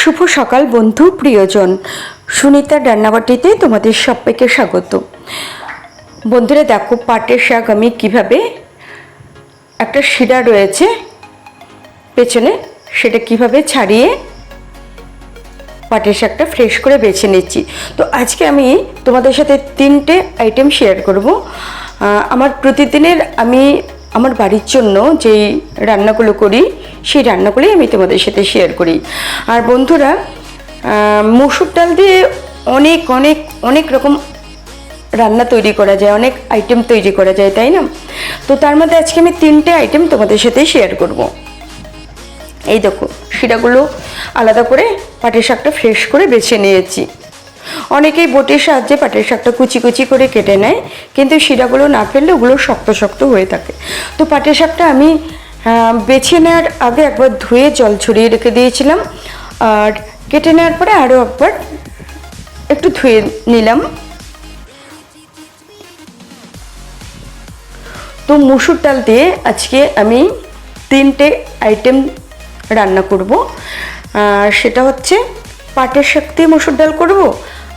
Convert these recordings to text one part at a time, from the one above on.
শুভ সকাল বন্ধু প্রিয়জন। সুনিতার রান্নাবাটিতে তোমাদের সবাইকে স্বাগত। বন্ধুরা, দেখো, পাটের শাক আমি কীভাবে একটা শিরা রয়েছে পেছনে, সেটা কীভাবে ছাড়িয়ে পাটের শাকটা ফ্রেশ করে বেছে নিচ্ছি। তো আজকে আমি তোমাদের সাথে তিনটে আইটেম শেয়ার করব। আমার প্রতিদিনের আমি আমার বাড়ির জন্য যেই রান্নাগুলো করি, সেই রান্নাগুলোই আমি তোমাদের সাথে শেয়ার করি। আর বন্ধুরা মসুর ডাল দিয়ে অনেক অনেক অনেক রকম রান্না তৈরি করা যায়, অনেক আইটেম তৈরি করা যায়, তাই না? তো তার মধ্যে আজকে আমি তিনটে আইটেম তোমাদের সাথে শেয়ার করব। এই দেখো, শিরাগুলো আলাদা করে পাটের শাকটা ফ্রেশ করে বেছে নিয়েছি। অনেকেই বটির সাহায্যে পাটের শাকটা কুচি কুচি করে কেটে নেয়, কিন্তু শিরাগুলো না ফেললে ওগুলো শক্ত শক্ত হয়ে থাকে। তো পাটের শাকটা আমি বেছে নেওয়ার আগে একবার ধুয়ে জল ছড়িয়ে রেখে দিয়েছিলাম। আর কেটে নেওয়ার পরে আরও একবার একটু ধুয়ে নিলাম। তো মুসুর ডাল দিয়ে আজকে আমি তিনটে আইটেম রান্না করব। সেটা হচ্ছে পাটের শাক দিয়ে মুসুর ডাল করব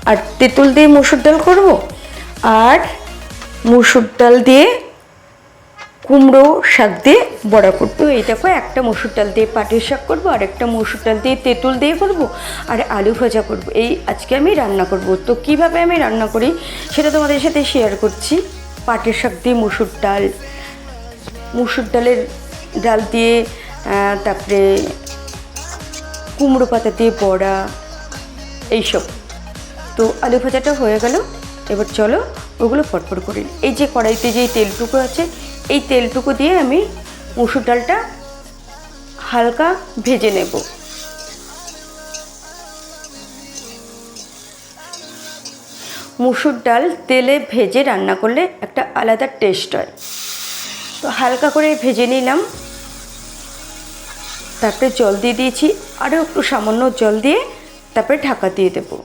আর তেঁতুল দিয়ে মুসুর ডাল করব, আর মুসুর ডাল দিয়ে কুমড়ো শাক দিয়ে বড়া করব। তো এই দেখো, একটা মসুর ডাল দিয়ে পাটের শাক করব, আর একটা মসুর ডাল দিয়ে তেঁতুল দিয়ে করব, আর আলু ভাজা করব। এই আজকে আমি রান্না করব। তো কীভাবে আমি রান্না করি, সেটা তোমাদের সাথে শেয়ার করছি। পাটের শাক দিয়ে মসুর ডাল, মুসুর ডালের ডাল দিয়ে তারপরে কুমড়ো পাতা দিয়ে বড়া, এইসব। তো আলু ভাজাটা হয়ে গেল। এবার চলো ওগুলো পটপট করে নিই। এই যে কড়াইতে যে তেলটুকু আছে, এই তেলটুকু দিয়ে আমি মুসুর ডালটা হালকা ভেজে নেব। মুসুর ডাল তেলে ভেজে রান্না করলে একটা আলাদা টেস্ট হয়। তো হালকা করে ভেজে নিলাম। তারপরে জল দিয়ে দিয়েছি। আরও একটু সামান্য জল দিয়ে তারপরে ঢাকা দিয়ে দেবো।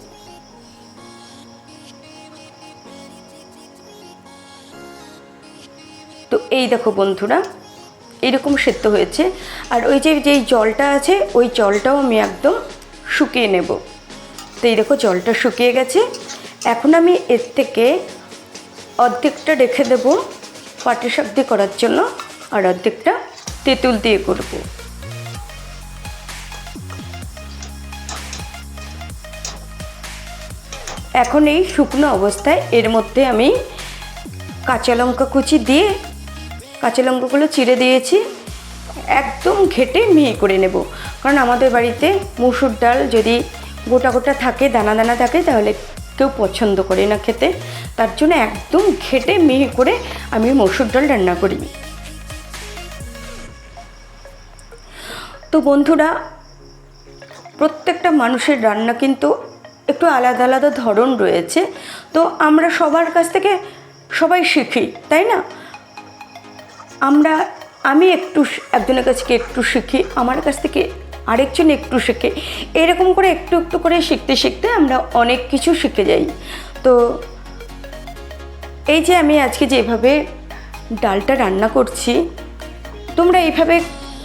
এই দেখো বন্ধুরা, এরকম সেদ্ধ হয়েছে। আর ওই যে, যেই জলটা আছে, ওই জলটাও আমি একদম শুকিয়ে নেব। তো এই দেখো, জলটা শুকিয়ে গেছে। এখন আমি এর থেকে অর্ধেকটা রেখে দেব শাক দিয়ে করার জন্য, আর অর্ধেকটা তেঁতুল দিয়ে করব। এখন এই শুকনো অবস্থায় এর মধ্যে আমি কাঁচা লঙ্কা কুচি দিয়ে কাঁচা লঙ্কাগুলো চিড়ে দিয়েছি। একদম ঘেটে মিহি করে নেব। কারণ আমাদের বাড়িতে মুসুর ডাল যদি গোটা গোটা থাকে, দানা দানা থাকে, তাহলে কেউ পছন্দ করে না খেতে। তার জন্য একদম ঘেটে মিহি করে আমি মসুর ডাল রান্না করি। তো বন্ধুরা, প্রত্যেকটা মানুষের রান্না কিন্তু একটু আলাদা আলাদা ধরন রয়েছে। তো আমরা সবার কাছ থেকে সবাই শিখি, তাই না? আমরা, আমি একটু একজনের কাছ থেকে একটু শিখি, আমার কাছ থেকে আরেকজন একটু শেখে। এরকম করে একটু একটু করে শিখতে শিখতে আমরা অনেক কিছু শিখে যাই। তো এই যে আমি আজকে যেভাবে ডালটা রান্না করছি, তোমরা এইভাবে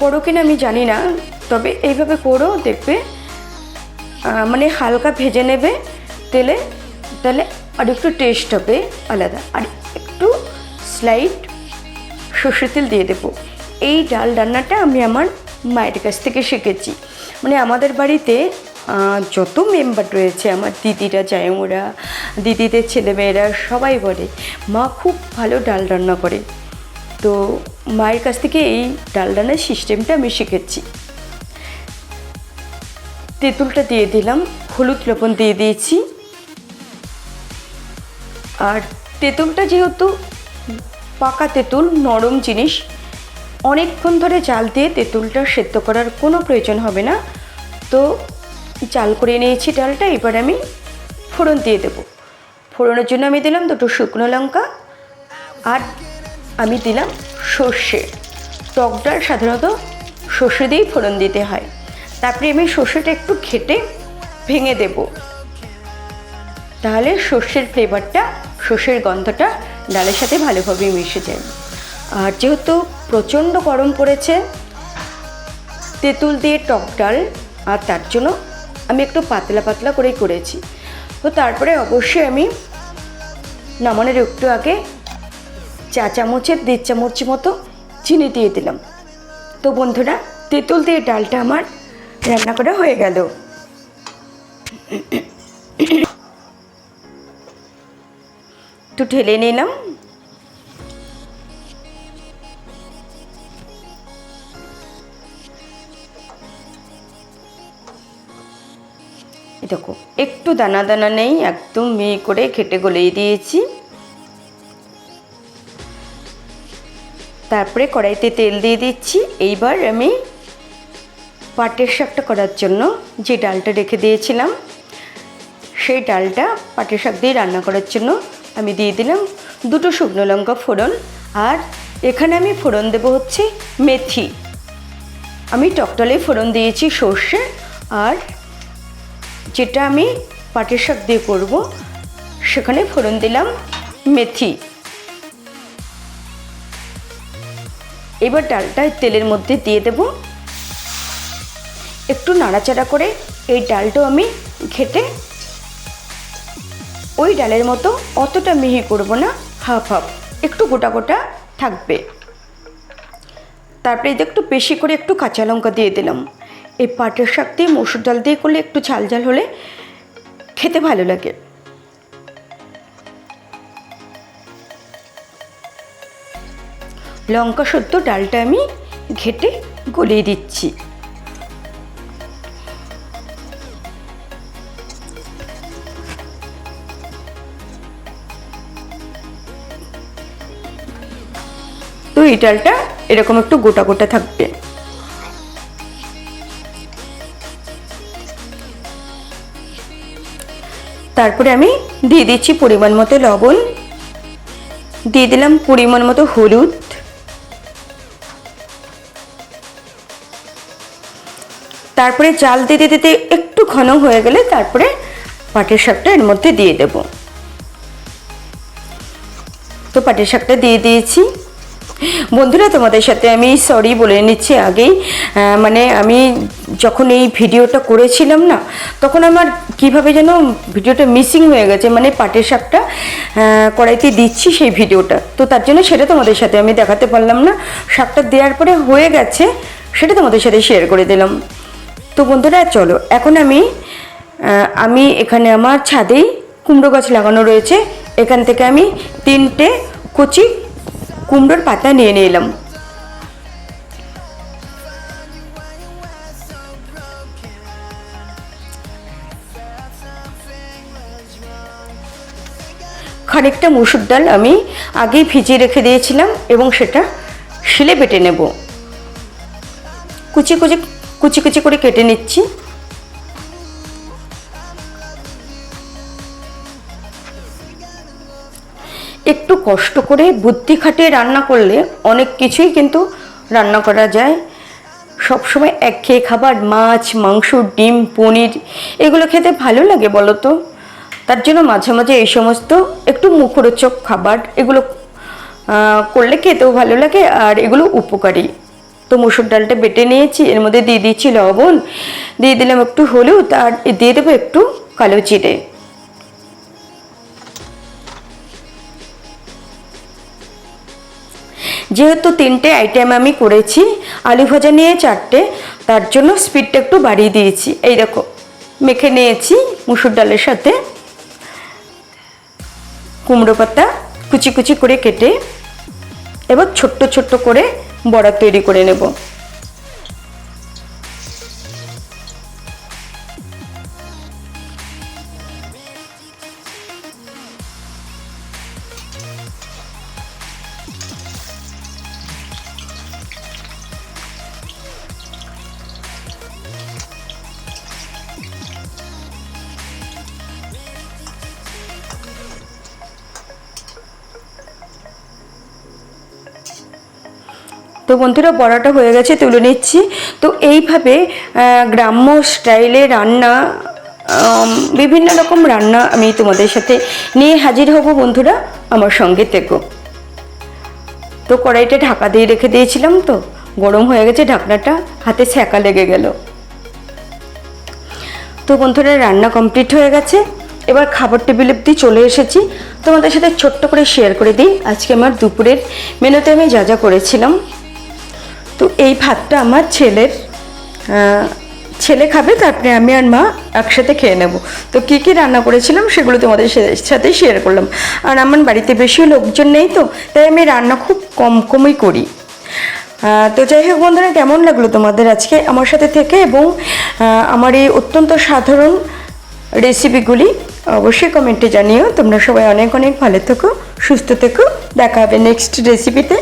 করো কিনা আমি জানি না, তবে এইভাবে করো, দেখবে মানে হালকা ভেজে নেবে তেলে, তাহলে আর একটু টেস্ট হবে আলাদা। আর একটু স্লাইড সর্ষের তেল দিয়ে দেবো। এই ডাল রান্নাটা আমি আমার মায়ের কাছ থেকে শিখেছি। মানে আমাদের বাড়িতে যত মেম্বার রয়েছে, আমার দিদিরা, জায়মুরা, দিদিদের ছেলেমেয়েরা সবাই বলে, মা খুব ভালো ডাল রান্না করে। তো মায়ের কাছ থেকে এই ডাল রান্নার সিস্টেমটা আমি শিখেছি। তেঁতুলটা দিয়ে দিলাম, হলুদ লবণ দিয়ে দিয়েছি। আর তেঁতুলটা যেহেতু পাকা তেঁতুল, নরম জিনিস। অনেকক্ষণ ধরে জাল দিয়ে তেঁতুলটা সেদ্ধ করার কোনো প্রয়োজন হবে না। তো জাল করে নিয়েছি ডালটা, এবার আমি ফোড়ন দিয়ে দেবো। ফোড়নের জন্য আমি দিলাম দুটো শুকনো লঙ্কা আর আমি দিলাম সর্ষে। টক ডাল সাধারণত সর্ষে দিয়েই ফোড়ন দিতে হয়। তারপরে আমি সর্ষেটা একটু ঘেটে ভেঙে দেব। তাহলে সর্ষের ফ্লেভারটা সর্ষের গন্ধটা ডালের সাথে ভালোভাবে মিশে যায় আর যেহেতু প্রচণ্ড গরম পড়েছে, তেঁতুল দিয়ে টক ডাল, আর তার জন্য আমি একটু পাতলা পাতলা করেই করেছি। তো তারপরে অবশ্যই আমি নামানোর একটু আগে চা চামচের, দেড় চামচ মতো চিনি দিয়ে দিলাম। তো বন্ধুরা, তেঁতুল দিয়ে ডালটা আমার রান্না করা হয়ে গেল। একটু ঢেলে নিলাম। দেখো, একটু দানা দানা নেই, একদম মেয়ে করে খেটে গলিয়ে দিয়েছি। তারপরে কড়াইতে তেল দিয়ে দিচ্ছি। এইবার আমি পাটের শাকটা করার জন্য যে ডালটা রেখে দিয়েছিলাম, সেই ডালটা পাটের শাক দিয়ে রান্না করার জন্য আমি দিয়ে দিলাম দুটো শুকনো লঙ্কা ফোড়ন, আর এখানে আমি ফোড়ন দেবো হচ্ছে মেথি। আমি টকটলে ফোড়ন দিয়েছি সর্ষে, আর যেটা আমি পাটের শাক দিয়ে করব, সেখানে ফোড়ন দিলাম মেথি। এবার ডালটা তেলের মধ্যে দিয়ে দেব। একটু নাড়াচাড়া করে এই ডালটাও আমি ঘেটে ওই ডালের মতো অতটা মিহি করব না, হাফ হাফ, একটু গোটা গোটা থাকবে। তারপরে এতে একটু বেশি করে একটু কাঁচা লঙ্কা দিয়ে দিলাম। এই পাটের শাক দিয়ে মসুর ডাল দিয়ে করলে একটু ঝাল ঝাল হলে খেতে ভালো লাগে। লঙ্কা সদ্য ডালটা আমি ঘেটে গলিয়ে দিচ্ছি। এই ডালটা এরকম একটু গোটা গোটা থাকবে। তারপরে আমি দিয়ে দিচ্ছি পরিমাণ মতো লবণ। দিয়ে দিলাম পরিমাণ মতো হলুদ। তারপরে চাল দিতে দিতে একটু ঘন হয়ে গেলে তারপরে পাটের শাকটা এর মধ্যে দিয়ে দেব। তো পাটের শাকটা দিয়ে দিয়েছি। বন্ধুরা, তোমাদের সাথে আমি সরি বলে নিচ্ছি আগেই। মানে আমি যখন এই ভিডিওটা করেছিলাম না, তখন আমার কীভাবে যেন ভিডিওটা মিসিং হয়ে গেছে মানে পাটের শাকটা কড়াইতে দিচ্ছি সেই ভিডিওটা। তো তার জন্য সেটা তোমাদের সাথে আমি দেখাতে পারলাম না। শাকটা দেওয়ার পরে হয়ে গেছে, সেটা তোমাদের সাথে শেয়ার করে দিলাম। তো বন্ধুরা, চলো, এখন আমি আমি এখানে আমার ছাদেই কুমড়ো গাছ লাগানো রয়েছে। এখান থেকে আমি তিনটে কচি কুমড়োর পাতা নিয়ে নিলাম। খানিকটা মুসুর ডাল আমি আগেই ভিজিয়ে রেখে দিয়েছিলাম এবং সেটা শিলে বেটে নেব। কুচি কুচি কুচি কুচি করে কেটে নিচ্ছি। একটু কষ্ট করে বুদ্ধি খাটিয়ে রান্না করলে অনেক কিছুই কিন্তু রান্না করা যায়। সবসময় একঘেয়ে খাবার, মাছ, মাংস, ডিম, পনির এগুলো খেতে ভালো লাগে বলো তো তার জন্য মাঝে মাঝে এই সমস্ত একটু মুখরোচক খাবার এগুলো করলে খেতেও ভালো লাগে আর এগুলো উপকারী। তো মুসুর ডালটা বেটে নিয়েছি, এর মধ্যে দিয়ে দিচ্ছি লবণ, দিয়ে দিলাম একটু হলুদ আর দিয়ে দেবো একটু কালো জিরে। যেহেতু তিনটে আইটেম আমি করেছি আলু ভাজা নিয়ে চারটে, তার জন্য স্পিডটা একটু বাড়িয়ে দিয়েছি। এই দেখো, মেখে নিয়েছি মুসুর ডালের সাথে। কুমড়ো পাতা কুচি কুচি করে কেটে, এবার ছোট্ট ছোট্ট করে বড়া তৈরি করে নেব। তো বন্ধুরা বড়াটা হয়ে গেছে, তুলে নিচ্ছি। তো এইভাবে গ্রাম্য স্টাইলে রান্না বিভিন্ন রকম রান্না আমি তোমাদের সাথে নিয়ে হাজির হব বন্ধুরা, আমার সঙ্গে থেকো। তো কড়াইটা ঢাকা দিয়ে রেখে দিয়েছিলাম তো, গরম হয়ে গেছে, ঢাকনাটা হাতে ছ্যাঁকা লেগে গেল। তো বন্ধুরা, রান্না কমপ্লিট হয়ে গেছে। এবার খাবার টেবিল অব্দি চলে এসেছি। তোমাদের সাথে ছোট্ট করে শেয়ার করে দিই। আজকে আমার দুপুরের মেনুতে আমি যা যা করেছিলাম। তো এই ভাতটা আমার ছেলের ছেলে খাবে, তারপরে আমি আর মা একসাথে খেয়ে নেব। তো কী কী রান্না করেছিলাম সেগুলো তোমাদের সাথে শেয়ার করলাম। আর আমার বাড়িতে বেশি লোকজন নেই তো, তাই আমি রান্না খুব কম কমই করি। তো যাই হোক বন্ধুরা, কেমন লাগল তোমাদের আজকে আমার সাথে থেকে? এবং আমার এই অত্যন্ত সাধারণ রেসিপিগুলি অবশ্যই কমেন্টে জানিও। তোমরা সবাই অনেক অনেক ভালো থেকো, সুস্থ থেকো। দেখা হবে নেক্সট রেসিপিতে